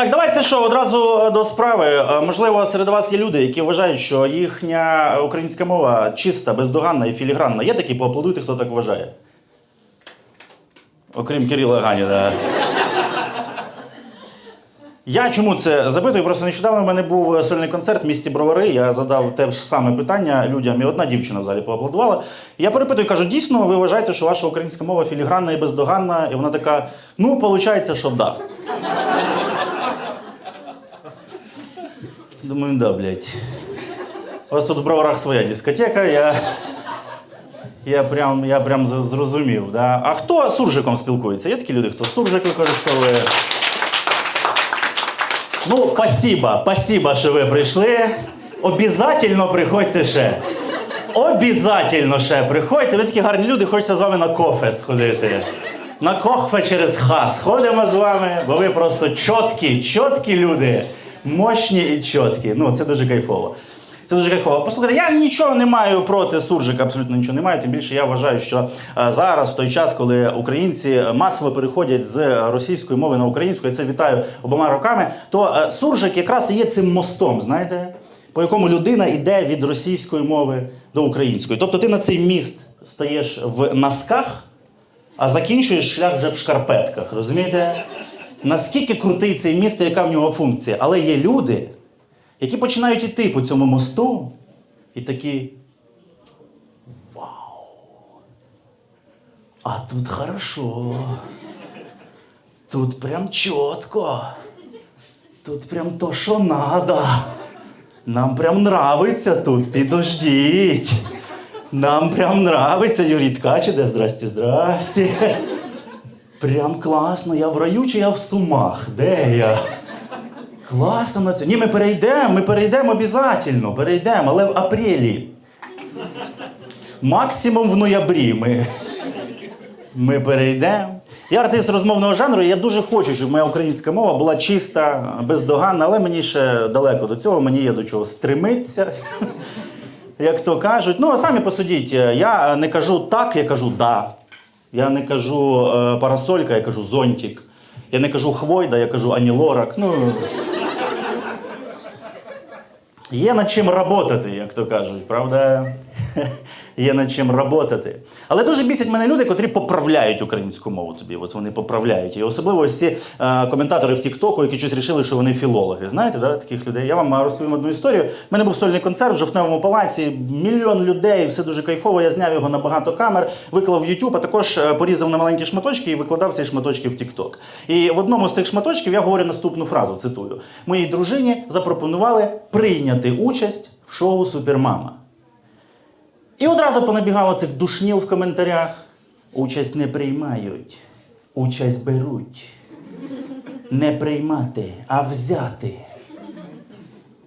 Так, давайте що, одразу е, до справи. Е, Можливо, серед вас є люди, які вважають, що їхня українська мова чиста, бездоганна і філігранна. Є такі, поаплодуйте, хто так вважає. Окрім Кирила Ганіна. Я чому це запитую? Просто нещодавно в мене був сольний концерт в місті Бровари. Я задав те ж саме питання людям, і одна дівчина в залі поаплодувала. Я перепитую, кажу, дійсно, ви вважаєте, що ваша українська мова філігранна і бездоганна? І вона така: ну, виходить, що да. Думаю, да, блядь. У вас тут в броварах своя дискотека, я. Я прям, я прям зрозумів. Да? А хто суржиком спілкується? Є такі люди, хто суржик використовує. Ну, спасибо, спасибо, що ви прийшли. Обязательно приходьте ще. Обязательно ще приходьте. Ви такі гарні люди, хочеться з вами на кофе сходити. На кохфе через ха. Сходимо з вами, бо ви просто чіткі, чіткі люди. Мощні і чіткі. Ну, це дуже кайфово. Це дуже кайфово. Послухайте, я нічого не маю проти суржика, абсолютно нічого не маю. Тим більше я вважаю, що е, зараз, в той час, коли українці масово переходять з російської мови на українську, я це вітаю обома роками, то е, суржик якраз і є цим мостом, знаєте, по якому людина йде від російської мови до української. Тобто ти на цей міст стаєш в носках, а закінчуєш шлях вже в шкарпетках. Розумієте? Наскільки крутий цей міст яка в нього функція? Але є люди, які починають іти по цьому мосту і такі. Вау! А тут хорошо. Тут прям чітко. Тут прям то, що надо. Нам прям нравиться тут, підождіть. Нам прям нравиться Юрій Ткач іде. Здрасте, здрасте. Прям класно, я в раю чи я в сумах? Де я? Класно на це. Ні, ми перейдемо, ми перейдемо обов'язково, перейдемо, але в апрелі. Максимум в ноябрі ми, ми перейдемо. Я артист розмовного жанру, і я дуже хочу, щоб моя українська мова була чиста, бездоганна, але мені ще далеко до цього, мені є до чого стремитися. Як то кажуть. Ну, а самі посудіть, я не кажу так, я кажу да. Я не кажу е, парасолька, я кажу зонтик. Я не кажу хвойда, я кажу анілорак. Ну, Є над чим працювати, як то кажуть, правда? Є над чим працювати. Але дуже бісять мене люди, котрі поправляють українську мову тобі. От вони поправляють. І особливо ось ці е, коментатори в Тіктоку, які щось рішили, що вони філологи. Знаєте, да, таких людей? Я вам е, розповім одну історію. У мене був сольний концерт в жовтневому палаці, мільйон людей, все дуже кайфово. Я зняв його на багато камер, виклав в YouTube, а також е, порізав на маленькі шматочки і викладав ці шматочки в TikTok. І в одному з цих шматочків я говорю наступну фразу: цитую: моїй дружині запропонували прийняти участь в шоу Супермама. І одразу понабігало цих душніл в коментарях. Участь не приймають, участь беруть. Не приймати, а взяти.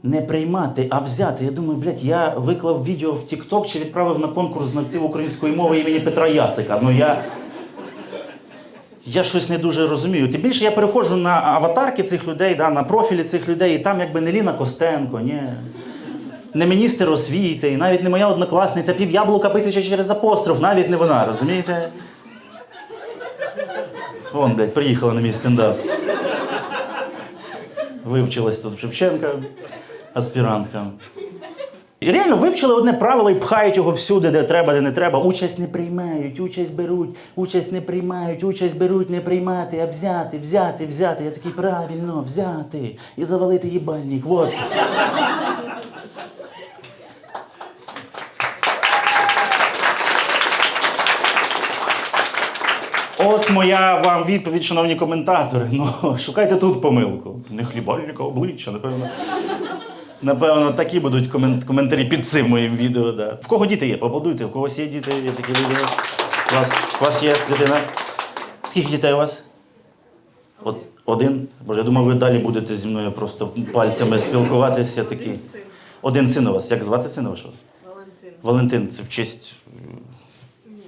Не приймати, а взяти. Я думаю, блядь, я виклав відео в TikTok чи відправив на конкурс знавців української мови імені Петра Яцика. Ну я. Я щось не дуже розумію. Тим більше я переходжу на аватарки цих людей, да, на профілі цих людей, і там якби не Ліна Костенко, ні. Не міністр освіти, і навіть не моя однокласниця, пів'яблука писяча через апостроф, навіть не вона, розумієте? Вон, блядь, приїхала на мій стендап. Вивчилась тут Шевченка, аспірантка. І реально вивчили одне правило і пхають його всюди, де треба, де не треба. Участь не приймають, участь беруть, участь не приймають, участь беруть, не приймати, а взяти, взяти, взяти. Я такий правильно, взяти і завалити їбальник. Вот. От моя вам відповідь, шановні коментатори. Ну, шукайте тут помилку. Не хлібальника обличчя, напевно. Напевно, такі будуть комен- коментарі під цим моїм відео. Да. В кого діти є? Поаплодуйте, в когось є діти, є такі відео. У вас, у вас є дитина? Скільки дітей у вас? От, один? Боже, я думав, ви далі будете зі мною просто пальцями спілкуватися. Син. Один син у вас. Як звати сина вашого? Валентин. Валентин, це в честь. Ні,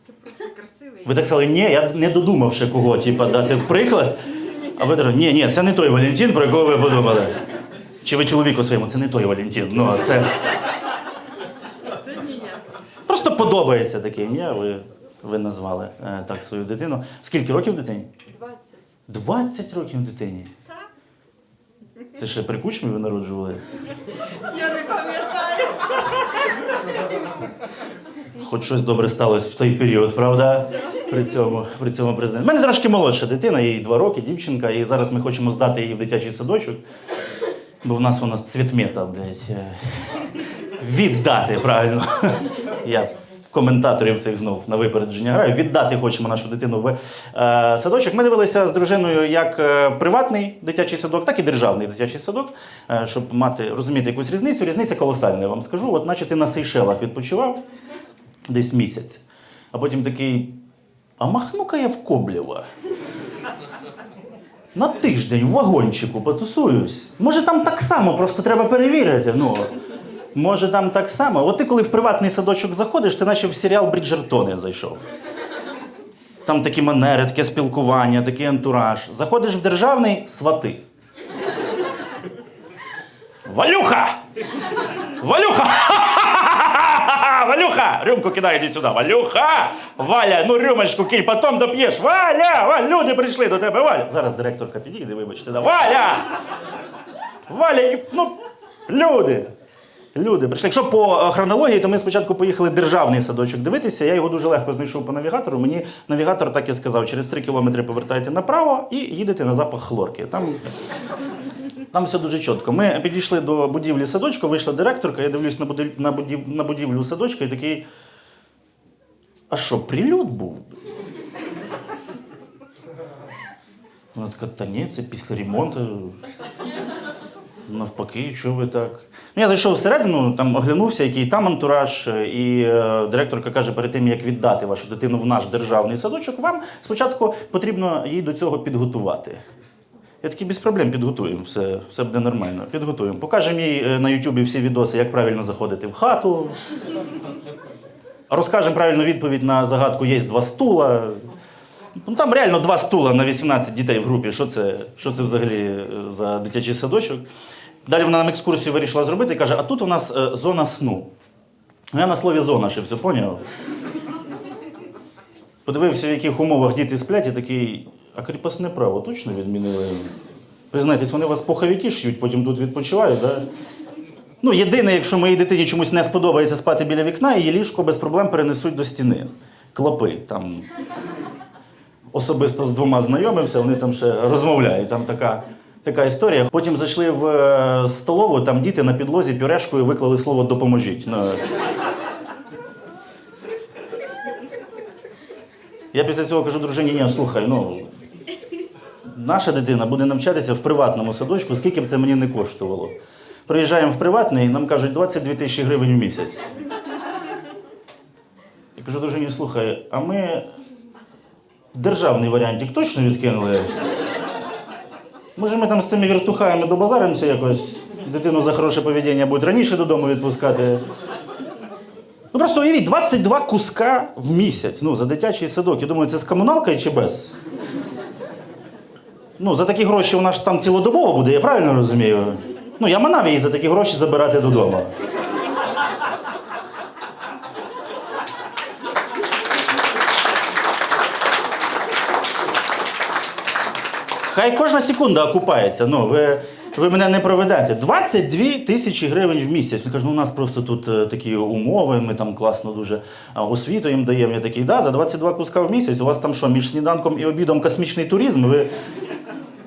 це просто красивий. Ви так сказали, ні, я не додумав ще кого, типа, дати в приклад. А ви кажете, ні, ні, це не той Валентин, про якого ви подумали. Чи ви чоловіку своєму, це не той Валентин. Ну, а це Це не я. просто подобається таке ім'я. Ви, ви назвали е, так свою дитину. Скільки років дитині? 20. 20 років дитині. Так. Це ще при кучмі ви народжували? Я не пам'ятаю. Хоч щось добре сталося в той період, правда? При цьому, при цьому президенті. У мене трошки молодша дитина, їй два роки, дівчинка, і зараз ми хочемо здати її в дитячий садочок. Бо в нас вона з цвітмета, блядь. е, Віддати, правильно. Я коментаторів цих знов на випередження граю. Віддати хочемо нашу дитину в е, садочок. Ми дивилися з дружиною як е, приватний дитячий садок, так і державний дитячий садок, е, щоб мати розуміти якусь різницю. Різниця колосальна, я вам скажу. От наче ти на Сейшелах відпочивав десь місяць, а потім такий. А махну-ка я в Коблєва. На тиждень в вагончику потусуюсь. Може, там так само, просто треба перевірити. Ну, може, там так само. От ти, коли в приватний садочок заходиш, ти наче в серіал Бріджертони зайшов. Там такі манери, таке спілкування, такий антураж. Заходиш в державний свати. Валюха! Валюха! Валюха! Рюмку кидай, іди сюди. Валюха! Валя, ну рюмочку кинь, потім доп'єш. Валя! Валя! Люди прийшли до тебе, Валя! Зараз директорка підійде, вибачте. Да. Валя! Валя, ну, люди! Люди прийшли. Якщо по е, хронології, то ми спочатку поїхали державний садочок дивитися. Я його дуже легко знайшов по навігатору. Мені навігатор так і сказав: через 3 кілометри повертайте направо і їдете на запах хлорки. Там там все дуже чітко. Ми підійшли до будівлі садочку, вийшла директорка, я дивлюсь на будівлю, на будів, на будівлю садочка і такий. А що, прильот був? Вона така, та ні, це після ремонту. Навпаки, чого ви так? Ну, я зайшов всередину, там оглянувся, який там антураж, і е, директорка каже, перед тим як віддати вашу дитину в наш державний садочок, вам спочатку потрібно її до цього підготувати. Я такий без проблем підготуємо, все, все буде нормально. Підготуємо. Покажемо їй е, на Ютубі всі відоси, як правильно заходити в хату. Розкажемо правильну відповідь на загадку є два стула. Ну там реально два стула на 18 дітей в групі. Що це, що це взагалі е, за дитячий садочок? Далі вона нам екскурсію вирішила зробити і каже: а тут у нас е, зона сну. Ну, Я на слові зона ще все поняв. Подивився, в яких умовах діти сплять, і такий, а кріпосне право точно відмінили. Признайтесь, вони вас поховики ш'ють, потім тут відпочивають, да? Ну, єдине, якщо моїй дитині чомусь не сподобається спати біля вікна, її ліжко без проблем перенесуть до стіни. Клопи там. Особисто з двома знайомився, вони там ще розмовляють. Там така, така історія. Потім зайшли в е, столову, там діти на підлозі пюрешкою виклали слово допоможіть. Ну, Я після цього кажу дружині, ні, слухай, ну. Наша дитина буде навчатися в приватному садочку, скільки б це мені не коштувало. Приїжджаємо в приватний, і нам кажуть 22 тисячі гривень в місяць. Я кажу, дружині, слухай, а ми державний варіантик точно відкинули? Може, ми там з цими віртухаями добазаримося якось, дитину за хороше поведіння будуть раніше додому відпускати. Ну просто уявіть, 22 куска в місяць ну, за дитячий садок. Я думаю, це з комуналкою чи без? Ну, за такі гроші вона ж там цілодобово буде, я правильно розумію? Ну, я манав її за такі гроші забирати додому. Хай кожна секунда окупається. Ну, ви, ви мене не проведете. 22 тисячі гривень в місяць. Він каже, ну у нас просто тут е, такі умови, ми там класно дуже а, освіту їм даємо. Я такий, да, за 22 куска в місяць. У вас там що, між сніданком і обідом космічний туризм? Ви,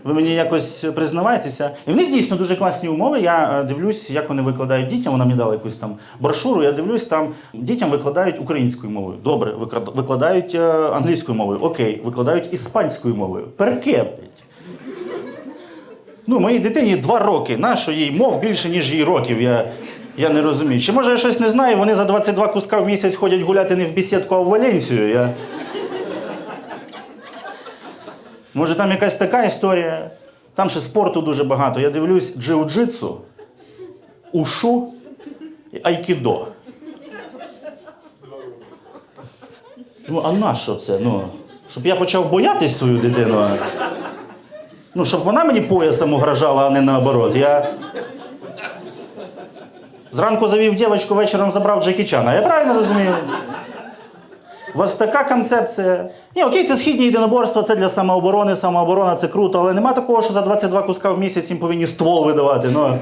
ви мені якось признаваєтеся. І в них дійсно дуже класні умови. Я е, дивлюсь, як вони викладають дітям. Вона мені дала якусь там брошуру. Я дивлюсь, там дітям викладають українською мовою. Добре, викладають е, англійською мовою. Окей, викладають іспанською мовою. Перке. Ну, моїй дитині два роки. Нащо їй мов більше, ніж їй років. Я, я не розумію. Чи може я щось не знаю? Вони за 22 куска в місяць ходять гуляти не в бесідку, а в Валенсію. Я... Може, там якась така історія. Там ще спорту дуже багато. Я дивлюсь джиу-джитсу, ушу і айкідо. Ну, а на що це? Ну, щоб я почав боятись свою дитину. Ну, щоб вона мені поясом угрожала, а не наоборот. Я зранку завів дівчинку, вечором забрав Джекі Чана. Я правильно розумію? У вас така концепція. Ні, окей, це східні єдиноборства, це для самооборони, самооборона це круто, але нема такого, що за 22 куска в місяць їм повинні ствол видавати. Ну.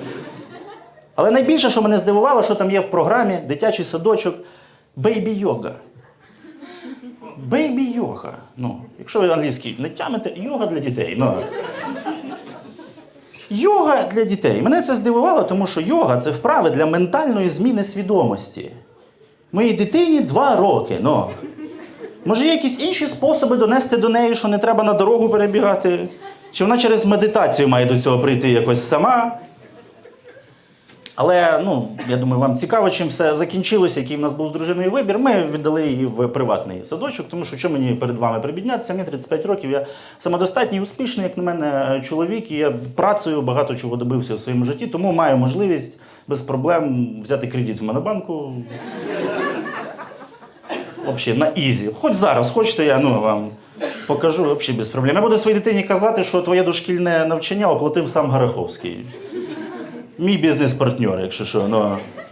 Але найбільше, що мене здивувало, що там є в програмі дитячий садочок бейбі-йога. Бейбі-йога. Ну, якщо ви англійський не тямите, йога для дітей. Ну. Йога для дітей. Мене це здивувало, тому що йога це вправи для ментальної зміни свідомості. Моїй дитині два роки. Ну. Може, є якісь інші способи донести до неї, що не треба на дорогу перебігати? Чи вона через медитацію має до цього прийти якось сама? Але ну, я думаю, вам цікаво, чим все закінчилося, який в нас був з дружиною вибір. Ми віддали її в приватний садочок, тому що що мені перед вами прибіднятися? Мені 35 років, я самодостатній успішний, як на мене, чоловік, і я працюю, багато чого добився в своєму житті, тому маю можливість без проблем взяти кредит в Монобанку. Взагалі, на ізі. Хоч зараз, хочете, я ну, вам покажу взагалі без проблем. Я буду своїй дитині казати, що твоє дошкільне навчання оплатив сам Гараховський. Мій бізнес-партнер, якщо що. Ну.